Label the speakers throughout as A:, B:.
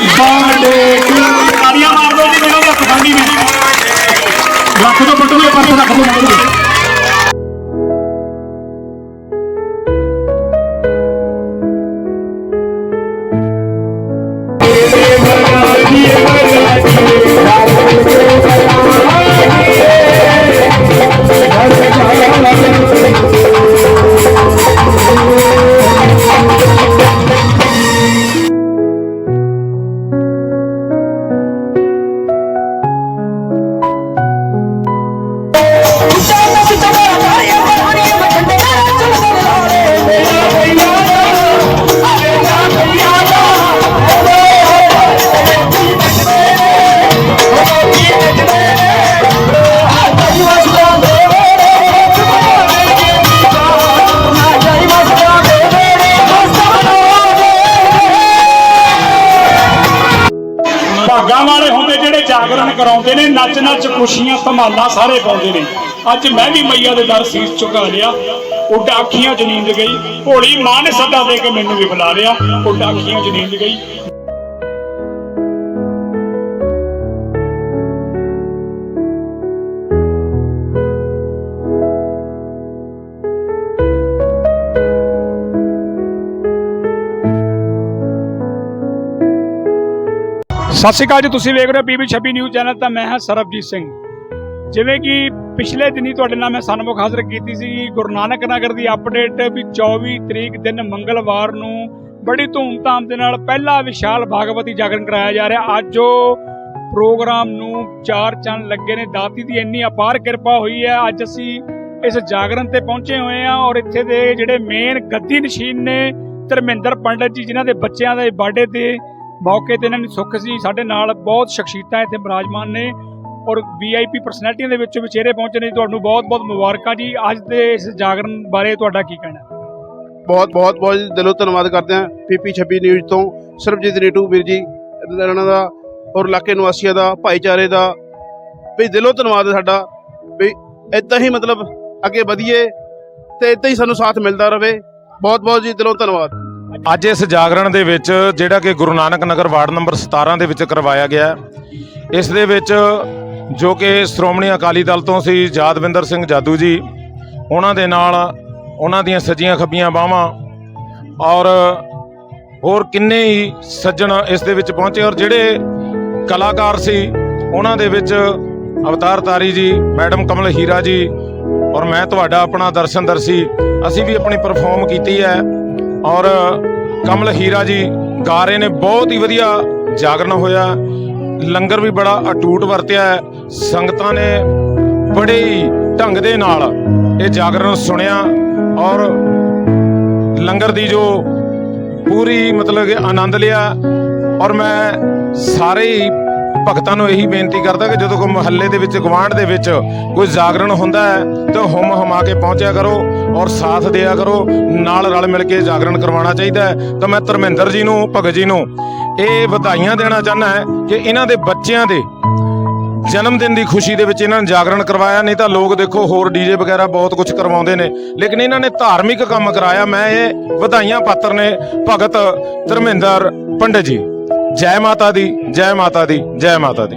A: Birthday to ਤਾੜੀਆਂ ਮਾਰ ਦਿਓ ਜੀ ਜਿਹੜਾ ਦਾ ਪਸੰਦੀ ਨੇ ਰੱਖ ਦੋ ਬਟੂਏ ਪਰਸ ਰੱਖ ਦੋ। ਭਾਗਾਂ ਵਾਲੇ ਹੁੰਦੇ ਜਿਹੜੇ ਜਾਗਰਣ ਕਰਾਉਂਦੇ ਨੇ ਨੱਚ ਨੱਚ ਖੁਸ਼ੀਆਂ ਧਮਾਲਾਂ ਸਾਰੇ ਪਾਉਂਦੇ ਨੇ। ਅੱਜ ਮੈਂ ਵੀ ਮਈਆ ਦੇ ਦਰ ਸੀਸ ਝੁਕਾ ਲਿਆ। ਉੱਡਾ ਅੱਖੀਆਂ ਚ ਨੀਂਦ ਗਈ। ਭੋਲੀ ਮਾਂ ਨੇ ਸੱਦਾ ਦੇ ਕੇ ਮੈਨੂੰ ਵੀ ਬੁਲਾ ਲਿਆ। ਉੱਡਾ ਅੱਖੀਆਂ ਚ ਨੀਂਦ ਗਈ। ਸਤਿ ਸ਼੍ਰੀ ਅਕਾਲ ਜੀ, ਤੁਸੀਂ ਵੇਖ ਰਹੇ ਹੋ ਪੀਬੀ 26 ਨਿਊਜ਼ ਚੈਨਲ, ਤਾਂ ਮੈਂ ਹਾਂ ਸਰਬਜੀਤ ਸਿੰਘ। ਜਿਵੇਂ ਕਿ ਪਿਛਲੇ ਦਿਨੀ ਤੁਹਾਡੇ ਨਾਲ ਮੈਂ ਸਨਮੁਖ ਹਾਜ਼ਰ ਕੀਤੀ ਸੀ ਗੁਰੂ ਨਾਨਕ ਨਗਰ ਦੀ ਅਪਡੇਟ ਵੀ 24 ਤਰੀਕ ਦਿਨ ਮੰਗਲਵਾਰ ਨੂੰ ਬੜੀ ਧੂਮਧਾਮ ਦੇ ਨਾਲ ਪਹਿਲਾ ਵਿਸ਼ਾਲ ਭਾਗਵਤੀ ਜਾਗਰਣ ਕਰਾਇਆ ਜਾ ਰਿਹਾ। ਅੱਜ ਉਹ ਪ੍ਰੋਗਰਾਮ ਨੂੰ ਚਾਰ ਚੰਨ ਲੱਗੇ ਨੇ, ਦਾਤੀ ਦੀ ਇੰਨੀ ਅਪਾਰ ਕਿਰਪਾ ਹੋਈ ਹੈ। ਅੱਜ ਅਸੀਂ ਇਸ ਜਾਗਰਣ ਤੇ ਪਹੁੰਚੇ ਹੋਏ ਹਾਂ ਔਰ ਇੱਥੇ ਦੇ ਜਿਹੜੇ ਮੇਨ ਗੱਦੀ ਨਸ਼ੀਨ ਨੇ, ਧਰਮਿੰਦਰ ਪੰਡਤ ਜੀ, ਜਿਨ੍ਹਾਂ ਦੇ ਬੱਚਿਆਂ ਦੇ ਬਰਥਡੇ ਤੇ ਮੌਕੇ ਤੇ ਇਹਨਾਂ ਨੂੰ ਸੁੱਖ ਸੀ, ਸਾਡੇ ਨਾਲ ਬਹੁਤ ਸ਼ਖਸੀਅਤਾਂ ਇੱਥੇ ਬਿਰਾਜਮਾਨ ਨੇ। ਔਰ ਵੀਆਈਪੀ ਪਰਸਨੈਲਿਟੀਆਂ ਦੇ ਵਿੱਚੋਂ ਵੀ ਚਿਹਰੇ ਪਹੁੰਚੇ ਨੇ ਤੁਹਾਨੂੰ ਬਹੁਤ ਬਹੁਤ ਮੁਬਾਰਕਾਂ ਜੀ। ਅੱਜ ਦੇ ਇਸ ਜਾਗਰਣ ਬਾਰੇ ਤੁਹਾਡਾ ਕੀ ਕਹਿਣਾ? ਹੈ?
B: ਬਹੁਤ ਬਹੁਤ ਬਹੁਤ ਦਿਲੋਂ ਧੰਨਵਾਦ ਕਰਦੇ ਹਾਂ ਪੀਪੀ 26 ਨਿਊਜ਼ ਤੋਂ। ਸਰਬਜੀਤ ਨੀਟੂ ਵੀਰ ਜੀ ਇਹਨਾਂ ਦਾ ਔਰ ਇਲਾਕੇ ਨਿਵਾਸੀਆਂ ਦਾ ਭਾਈਚਾਰੇ ਦਾ। ਵੀ ਦਿਲੋਂ ਧੰਨਵਾਦ ਹੈ ਸਾਡਾ। ਵੀ ਇਦਾਂ ਹੀ ਮਤਲਬ ਅੱਗੇ ਵਧੀਏ ਤੇ ਇਦਾਂ ਹੀ ਸਾਨੂੰ ਸਾਥ ਮਿਲਦਾ ਰਵੇ ਬਹੁਤ ਬਹੁਤ ਜੀ ਦਿਲੋਂ ਧੰਨਵਾਦ।
C: ਅੱਜ ਇਸ ਜਾਗਰਣ ਦੇ ਵਿੱਚ ਜਿਹੜਾ ਕਿ ਗੁਰੂ ਨਾਨਕ ਨਗਰ ਵਾਰਡ ਨੰਬਰ 17 ਦੇ ਵਿੱਚ ਕਰਵਾਇਆ ਗਿਆ ਇਸ ਦੇ ਵਿੱਚ ਜੋ ਕਿ ਸ਼੍ਰੋਮਣੀ ਅਕਾਲੀ ਦਲ ਤੋਂ ਸੀ ਯਾਦਵਿੰਦਰ ਸਿੰਘ ਜਾਦੂ ਜੀ। ਉਹਨਾਂ ਦੇ ਨਾਲ ਉਹਨਾਂ ਦੀਆਂ ਸੱਜੀਆਂ ਖੱਬੀਆਂ ਬਾਹਾਂ ਔਰ ਹੋਰ ਕਿੰਨੇ ਹੀ ਸੱਜਣ ਇਸ ਦੇ ਵਿੱਚ ਪਹੁੰਚੇ ਔਰ ਜਿਹੜੇ ਕਲਾਕਾਰ ਸੀ, ਉਹਨਾਂ ਦੇ ਵਿੱਚ ਅਵਤਾਰ ਤਾਰੀ ਜੀ, ਮੈਡਮ ਕਮਲ ਹੀਰਾ ਜੀ ਔਰ ਮੈਂ ਤੁਹਾਡਾ ਆਪਣਾ ਦਰਸ਼ਨ ਦਰਸੀ, ਅਸੀਂ ਵੀ ਆਪਣੀ ਪਰਫਾਰਮ ਕੀਤੀ ਹੈ ਔਰ ਕਮਲ ਹੀਰਾ ਜੀ ਗਾ ਰਹੇ ਨੇ, ਬਹੁਤ ਹੀ ਵਧੀਆ ਜਾਗਰਣ ਹੋਇਆ। ਲੰਗਰ ਵੀ ਬੜਾ ਅਟੂਟ ਵਰਤਿਆ ਹੈ। ਸੰਗਤਾਂ ਨੇ ਬੜੇ ਢੰਗ ਦੇ ਨਾਲ ਇਹ ਜਾਗਰਣ ਸੁਣਿਆ ਔਰ ਲੰਗਰ ਦੀ ਜੋ ਪੂਰੀ ਮਤਲਬ ਕਿ ਆਨੰਦ ਲਿਆ ਔਰ ਮੈਂ ਸਾਰੇ ਹੀ ਭਗਤਾਂ ਨੂੰ ਇਹੀ ਬੇਨਤੀ ਕਰਦਾ ਕਿ ਜਦੋਂ ਕੋਈ ਮੁਹੱਲੇ ਦੇ ਵਿੱਚ ਗਵਾਂਢ ਦੇ ਵਿੱਚ ਕੋਈ ਜਾਗਰਣ ਹੁੰਦਾ ਹੈ, ਤਾਂ ਹੁਮ ਹਮਾ ਕੇ ਪਹੁੰਚਿਆ ਕਰੋ ਔਰ ਸਾਥ ਦਿਆ ਕਰੋ, ਨਾਲ ਰਲ ਮਿਲ ਕੇ ਜਾਗਰਣ ਕਰਵਾਉਣਾ ਚਾਹੀਦਾ ਹੈ। ਤਾਂ ਮੈਂ ਧਰਮਿੰਦਰ ਜੀ ਨੂੰ, ਭਗਤ ਜੀ ਨੂੰ ਇਹ ਵਧਾਈਆਂ ਦੇਣਾ ਚਾਹੁੰਦਾ ਹੈ ਕਿ ਇਹਨਾਂ ਦੇ ਬੱਚਿਆਂ ਦੇ ਜਨਮ ਦਿਨ ਦੀ ਖੁਸ਼ੀ ਦੇ ਵਿੱਚ ਇਹਨਾਂ ਨੇ ਜਾਗਰਣ ਕਰਵਾਇਆ, ਨਹੀਂ ਤਾਂ ਲੋਕ ਦੇਖੋ ਹੋਰ ਡੀਜੇ ਵਗੈਰਾ ਬਹੁਤ ਕੁਝ ਕਰਵਾਉਂਦੇ ਨੇ। ਲੇਕਿਨ ਇਹਨਾਂ ਨੇ ਧਾਰਮਿਕ ਕੰਮ ਕਰਾਇਆ। ਮੈਂ ਇਹ ਵਧਾਈਆਂ ਪਾਤਰ ਨੇ ਭਗਤ ਧਰਮਿੰਦਰ ਪੰਡਤ ਜੀ। ਜੈ ਮਾਤਾ ਦੀ, ਜੈ ਮਾਤਾ ਦੀ, ਜੈ ਮਾਤਾ ਦੀ।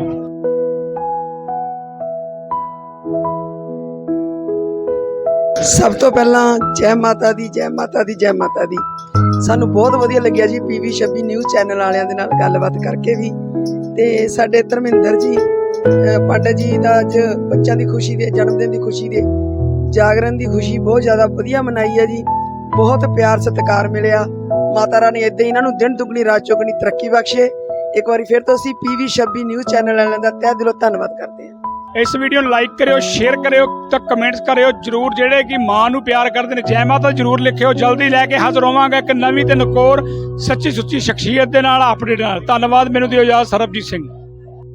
D: ਸਭ ਤੋਂ ਪਹਿਲਾਂ ਜੈ ਮਾਤਾ ਦੀ, ਜੈ ਮਾਤਾ ਦੀ, ਜੈ ਮਾਤਾ ਦੀ। ਸਾਨੂੰ ਬਹੁਤ ਵਧੀਆ ਲੱਗਿਆ ਜੀ ਪੀਵੀ 26 ਨਿਊਜ਼ ਚੈਨਲ ਵਾਲਿਆਂ ਦੇ ਨਾਲ ਗੱਲਬਾਤ ਕਰਕੇ ਵੀ। ਤੇ ਸਾਡੇ ਧਰਮਿੰਦਰ ਜੀ ਪਾਂਡਾ ਜੀ ਦਾ ਅੱਜ ਬੱਚਿਆਂ ਦੀ ਖੁਸ਼ੀ ਦੇ, ਜਨਮ ਦਿਨ ਦੀ ਖੁਸ਼ੀ ਦੇ ਜਾਗਰਣ ਦੀ ਖੁਸ਼ੀ ਬਹੁਤ ਜ਼ਿਆਦਾ ਵਧੀਆ ਮਨਾਈ ਹੈ ਜੀ। ਬਹੁਤ ਪਿਆਰ, ਸਤਿਕਾਰ ਮਿਲਿਆ। ਮਾਤਾ ਰਾਣੀ ਏਦਾਂ ਇਹਨਾਂ ਨੂੰ ਦਿਨ ਦੁਗਣੀ, ਰਾਤ ਚੌਗਣੀ ਤਰੱਕੀ ਬਖਸ਼ੇ। ਇੱਕ ਵਾਰੀ ਫਿਰ ਤੋਂ ਅਸੀਂ ਪੀਵੀ 26 ਨਿਊਜ਼ ਚੈਨਲ ਵਾਲਿਆਂ ਦਾ ਤਹਿ ਦਿਲੋਂ ਧੰਨਵਾਦ ਕਰਦੇ ਹਾਂ।
A: ਇਸ ਵੀਡੀਓ ਨੂੰ ਲਾਈਕ ਕਰਿਓ, ਸ਼ੇਅਰ ਕਰਿਓ ਤੇ ਕਮੈਂਟਸ ਕਰਿਓ। ਜਰੂਰ ਜਿਹੜੇ ਕਿ ਮਾਂ ਨੂੰ ਪਿਆਰ ਕਰਦੇ ਨੇ, ਜੈ ਮਾਤਾ ਜਰੂਰ ਲਿਖਿਓ। ਜਲਦੀ ਲੈ ਕੇ ਹਾਜ਼ਰ ਹੋਵਾਂਗਾ ਇੱਕ ਨਵੀਂ ਤੇ ਨਕੋਰ ਸੱਚੀ ਸੁੱਚੀ ਸ਼ਖਸੀਅਤ ਦੇ ਨਾਲ ਅਪਡੇਟ ਨਾਲ। ਧੰਨਵਾਦ, ਮੈਨੂੰ ਦਿਓ ਇਜਾਜ਼ਤ, ਸਰਬਜੀਤ ਸਿੰਘ।